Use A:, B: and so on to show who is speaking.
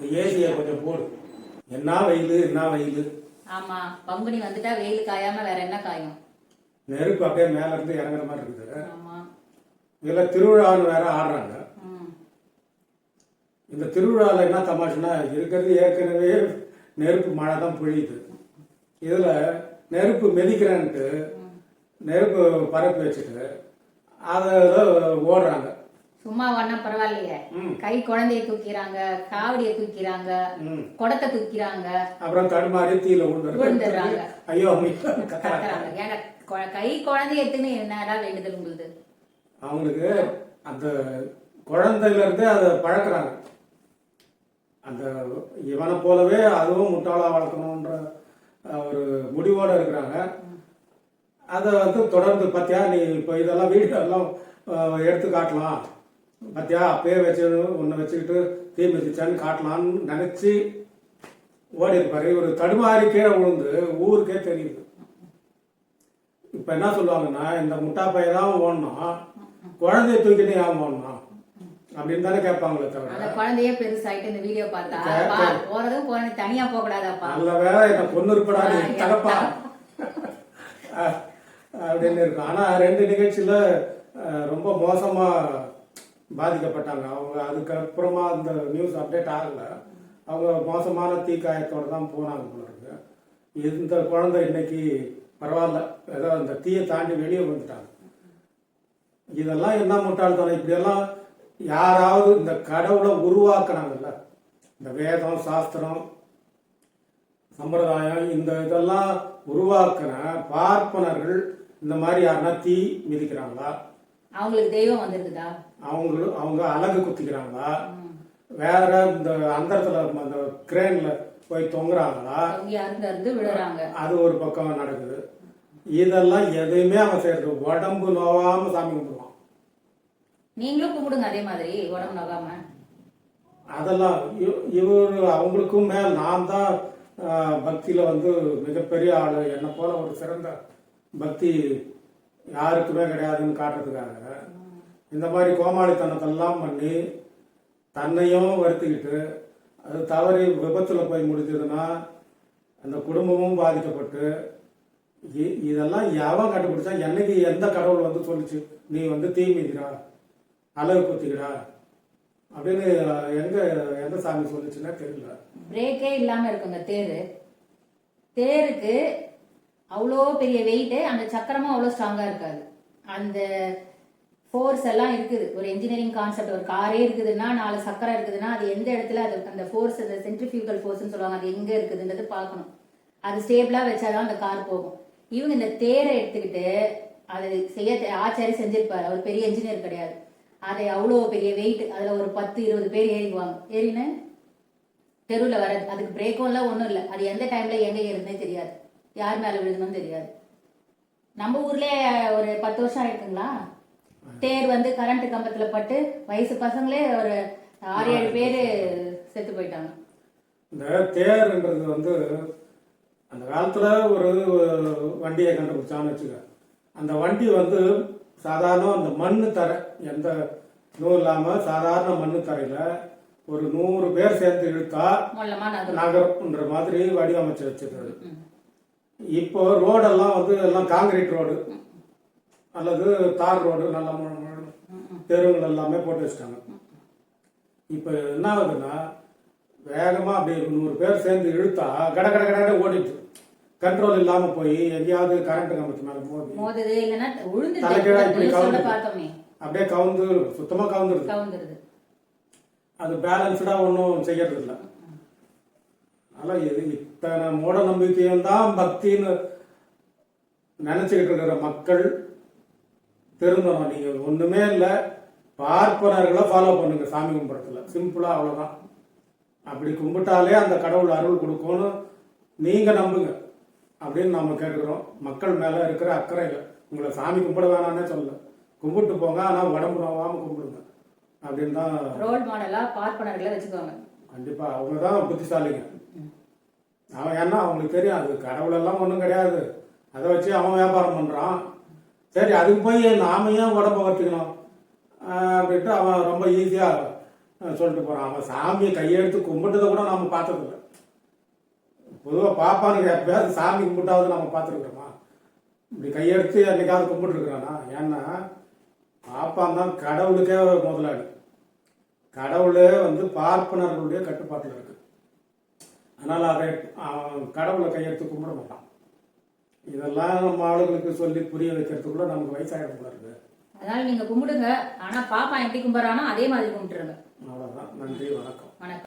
A: இந்த ஏசியை கொஞ்சம் போடு. என்ன வெயில் என்ன வெயில்?
B: ஆமா பங்குனி வந்துட்டா வெயில் காயாம வேற என்ன காயும்?
A: நெருப்பு அப்படியே மேல இருந்து இறங்குற மாதிரி இருக்குது. இதில் திருவிழான்னு வேற ஆடுறாங்க. இந்த திருவிழாவில் என்ன தமாஷுன்னா இருக்கிறது ஏற்கனவே நெருப்பு மழை தான் பொழியுது. இதில் நெருப்பு மிதிக்கிறேன்ட்டு நெருப்பு பரப்பி வச்சுட்டு அதை ஏதோ ஓடுறாங்க.
B: சும்மா ஒன்னா பரவாயில்லையே. கை குழந்தைய தூக்கிறாங்க காவடியை தூக்கிறாங்க. குடத்தை தூக்கிறாங்க.
A: அப்புறம் தடுமாறி தீயில
B: விழுந்துடுறாங்க.
A: ஐயோ
B: ஏங்க கொ- குழந்தைய எடுத்துன்னு என்னடா வேண்டுதல் உங்களுது?
A: அவங்களுக்கு அந்த குழந்தையில இருந்தே அதை பழக்கிறாங்க. அந்த இவனை போலவே அதுவும் முட்டாளா வளர்க்கணுன்ற ஒரு முடிவோட இருக்கிறாங்க. அதை வந்து தொடர்ந்து பார்த்தியா நீ இப்போ இதெல்லாம் வீடியோ எல்லாம் எடுத்து காட்டலாம். பார்த்தியா அப்பயே வச்சு ஒன்று வச்சுக்கிட்டு தீ மிதிச்சான்னு காட்டலாம்னு நினச்சி ஓடி இருப்பாரு இவர் தடுமாறி கீழே விழுந்து ஊருக்கே தெரியுது. இப்போ என்ன சொல்லுவாங்கன்னா இந்த முட்டா பையன் தான் ஓடணும் குழந்தைய தூக்கிட்டு ஏன் ஓடணும் அப்படின்னு தானே கேட்பாங்களே தவிர.
B: அந்த குழந்தையே பெருசாயிட்டு இந்த வீடியோ பார்த்தா போறதும் குழந்தை தனியா போக கூடாதாப்பா
A: நல்ல வேலை என்ன பொண்ணு இருப்படா நீ
B: ஆ,
A: தகப்பா. அஹ், அப்படின்னு இருக்கும். ஆனா ரெண்டு நிகழ்ச்சியில ரொம்ப மோசமா பாதிக்கப்பட்டாங்க. அவங்க அதுக்கப்புறமா அந்த நியூஸ் அப்டேட் ஆகல. அவங்க மோசமான தீக்காயத்தோடு தான் போனாங்க போல இந்த குழந்தை இன்னைக்கு பரவாயில்ல. ஏதோ அந்த தீயை தாண்டி வெளியே வந்துட்டாங்க. இதெல்லாம் என்ன முட்டாள்தனம்? இப்படியெல்லாம் யாராவது இந்த கடவுளை உருவாக்குனாங்கல்ல. இந்த வேதம் சாஸ்திரம் சம்பிரதாயம் இந்த இதெல்லாம் உருவாக்குன பார்ப்பனர்கள் இந்த மாதிரி யாருன்னா தீ மிதிக்கிறாங்களா?
B: அவங்களுக்கு தெய்வம் வந்திருக்குதா?
A: அவங்களும் அவங்க அழகு குத்திக்கிறாங்களா. வேற இந்த அந்தரத்துல அந்த கிரேன்ல போய் தொங்குறாங்களா?
B: விழுறாங்க
A: அது ஒரு பக்கம் நடக்குது. இதெல்லாம் எதையுமே அவன் செய்யறது உடம்பு நோவாம சாமி கும்பிடுவான்.
B: நீங்களும் கும்பிடுங்க அதே மாதிரி உடம்பு நோகாம.
A: அதெல்லாம் இவ- இவர் அவங்களுக்கும் மேல் நான் தான் பக்தியில வந்து மிகப்பெரிய ஆளு. என்னை போல ஒரு சிறந்த பக்தி யாருக்குமே கிடையாதுன்னு காட்டுறதுக்காக இந்த மாதிரி கோமாளித்தனத்தெல்லாம் பண்ணி தன்னையும் வருத்திக்கிட்டு அது தவறி விபத்தில் போய் முடிஞ்சதுன்னா அந்த குடும்பமும் பாதிக்கப்பட்டு இ- இதெல்லாம் எவன் கண்டுபிடிச்சா என்னைக்கு எந்த கடவுள் வந்து சொல்லுச்சு நீ வந்து தீ மிதிடா அழகு அப்படின்னு எங்க எந்த சாமி சொல்லிச்சுன்னா தெரியல.
B: பிரேக்கே இல்லாம இருக்குங்க தேரு. தேருக்கு அவ்வளோ பெரிய வெயிட்டு அந்த சக்கரமும் அவ்வளோ ஸ்ட்ராங்காக இருக்காது. அந்த ஃபோர்ஸ் எல்லாம் இருக்குது. ஒரு இன்ஜினியரிங் கான்செப்ட் ஒரு காரே இருக்குதுன்னா நாலு சக்கரம் இருக்குதுன்னா அது எந்த இடத்துல அது அந்த ஃபோர்ஸ் அந்த சென்ட்ரிஃபியூகல் ஃபோர்ஸ்னு சொல்லுவாங்க அது எங்கே இருக்குதுன்றது பார்க்கணும். அது ஸ்டேபிளாக வச்சாதான் அந்த கார் போகும். இவங்க இந்த தேரை எடுத்துக்கிட்டு அதை செய்ய ஆச்சாரி செஞ்சிருப்பார். அவர் பெரிய இன்ஜினியர் கிடையாது. அதை அவ்வளோ பெரிய வெயிட் அதில் ஒரு பத்து இருபது பேர் ஏறிக்குவாங்க ஏறின்னு தெருவில் வர அதுக்கு பிரேக்கும் இல்லை ஒன்றும் இல்லை. அது எந்த டைமில் எங்கே ஏறுதுன்னே தெரியாது. யார் மேல விழுதுன்னு தெரியாது. நம்ம ஊர்லயே ஒரு பத்து வருஷம் ஆயிருக்குங்களா? தேர் வந்து கரண்ட் கம்பத்துல பட்டு வயசு பசங்களே ஒரு ஆறு ஏழு பேர் செத்து போயிட்டாங்க.
A: இந்த தேர்ன்றது வந்து அந்த காலத்துல ஒரு வண்டியை கண்டுபிடிச்சான்னு வச்சுக்க. அந்த வண்டி வந்து சாதாரண அந்த மண்ணு தரை எந்த இதுவும் இல்லாம சாதாரண மண்ணு தரையில ஒரு நூறு பேர் சேர்ந்து இழுத்தா நகரம்ன்ற மாதிரி வடிவமைச்சு வச்சிருந்தது. இப்போ ரோடெல்லாம் வந்து எல்லாம் காங்கிரீட் ரோடு. அல்லது தார் ரோடு நல்லா தெருவுகள் எல்லாமே போட்டு வச்சிட்டாங்க. இப்போ என்ன ஆகுதுன்னா வேகமாக அப்படி நூறு பேர் சேர்ந்து இழுத்தா கட கட கடை ஓடிட்டு கண்ட்ரோல் இல்லாமல் போய் எங்கேயாவது கரண்ட் கம்பத்து மேலே மோதி
B: மோதுது உழுந்து
A: இப்படி கவுந்து. அப்படியே கவுந்து சுத்தமாக கவுந்துருது
B: கவுந்துருது
A: அது பேலன்ஸ்டாக ஒன்றும் செய்யறது இல்லை ஆனால் இது இத்தனை மூட நம்பிக்கையும் தான் பக்தின்னு நினச்சிக்கிட்டு இருக்கிற மக்கள் திருந்தணும் நீங்கள் ஒன்றுமே இல்லை பார்ப்பனர்களை ஃபாலோ பண்ணுங்க சாமி கும்பிட்றதுல. சிம்பிளாக அவ்வளோதான் அப்படி கும்பிட்டாலே அந்த கடவுள் அருள் கொடுக்கும்னு நீங்கள் நம்புங்க அப்படின்னு நம்ம கேட்டுக்கிறோம் மக்கள் மேலே இருக்கிற அக்கறையில். உங்களை சாமி கும்பிட வேணாம்னே சொல்லல. கும்பிட்டு போங்க ஆனால் உடம்பு நோவாமல் கும்பிடுங்க. அப்படின்னு தான்
B: ரோல் மாடலாக பார்ப்பனர்களை வச்சுக்கோங்க.
A: கண்டிப்பா அவங்க தான் புத்திசாலிங்க. அவன் ஏன்னா அவங்களுக்கு தெரியும் அது கடவுளெல்லாம் ஒன்றும் கிடையாது. அதை வச்சு அவன் வியாபாரம் பண்றான். சரி அதுக்கு போய் நாம ஏன் உடம்ப வர்த்திக்கணும் அப்படின்ட்டு அவன் ரொம்ப ஈஸியா சொல்லிட்டு போகிறான் அவன் சாமியை கையெடுத்து கும்பிட்டதை கூட நம்ம பார்த்ததில்ல பொதுவாக பாப்பானுக்கு எப்பயாவது சாமி கும்பிட்டாவது நம்ம பார்த்துருக்குறோமா இப்படி கையெடுத்து என்னைக்காவது கும்பிட்டுருக்குறானா? ஏன்னா பாப்பான் தான் கடவுளுக்கே முதலாளி. கடவுளே வந்து பார்ப்பனர்களுடைய கட்டுப்பாட்டில் இருக்கு. அதனால் அதை கடவுளை கையெடுத்து கும்பிட மாட்டான். இதெல்லாம் நம்ம ஆளுங்களுக்கு சொல்லி புரிய வைக்கிறதுக்குள்ள நமக்கு வயசாகிடும் போல இருக்கு.
B: அதனால நீங்க கும்பிடுங்க. ஆனா பாப்பா எப்படி கும்பிட்றானோ அதே மாதிரி கும்பிட்டுருங்க.
A: அவ்வளோதான் நன்றி வணக்கம்.
B: வணக்கம்.